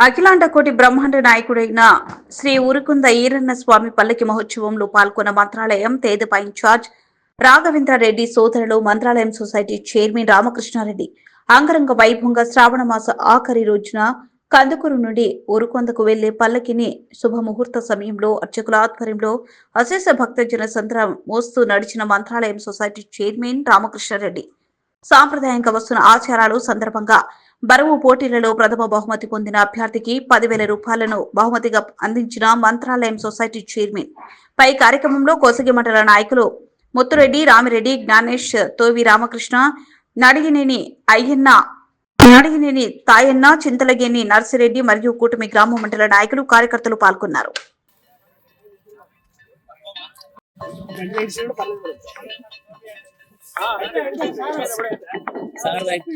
అఖిలాండ కోటి బ్రహ్మాండ నాయకుడైన శ్రీ ఉరుకుంద ఈరన్న స్వామి పల్లకి మహోత్సవంలో పాల్గొన్న మంత్రాలయం తేదప ఇన్ఛార్జ్ రాఘవేంద్ర రెడ్డి సోదరులు మంత్రాలయం సొసైటీ చైర్మన్ రామకృష్ణారెడ్డి. అంగరంగ వైభవంగా శ్రావణ మాస ఆఖరి రోజున కందుకూరు నుండి ఉరుకొందకు వెళ్ళే పల్లకిని శుభముహూర్త సమయంలో అర్చకుల ఆధ్వర్యంలో అశేష భక్తజన సంద్రం మోస్తూ నడిచిన మంత్రాలయం సొసైటీ చైర్మన్ రామకృష్ణారెడ్డి. సాంప్రదాయంగా వస్తున్న ఆచారాలు సందర్భంగా బరువు పోటీలలో ప్రథమ బహుమతి పొందిన అభ్యర్థికి పదివేల రూపాయలను బహుమతిగా అందించిన మంత్రాలయం సొసైటీ చైర్మన్. పై కార్యక్రమంలో కోసగి మండల నాయకులు ముత్తురెడ్డి రామిరెడ్డి జ్ఞానేష్ తోవి రామకృష్ణ నడిగినేని అయ్యన్న నడిగినేని తాయన్న చింతలగేని నర్సిరెడ్డి మరియు కూటమి గ్రామ మండల నాయకులు కార్యకర్తలు పాల్గొన్నారు. Sir right.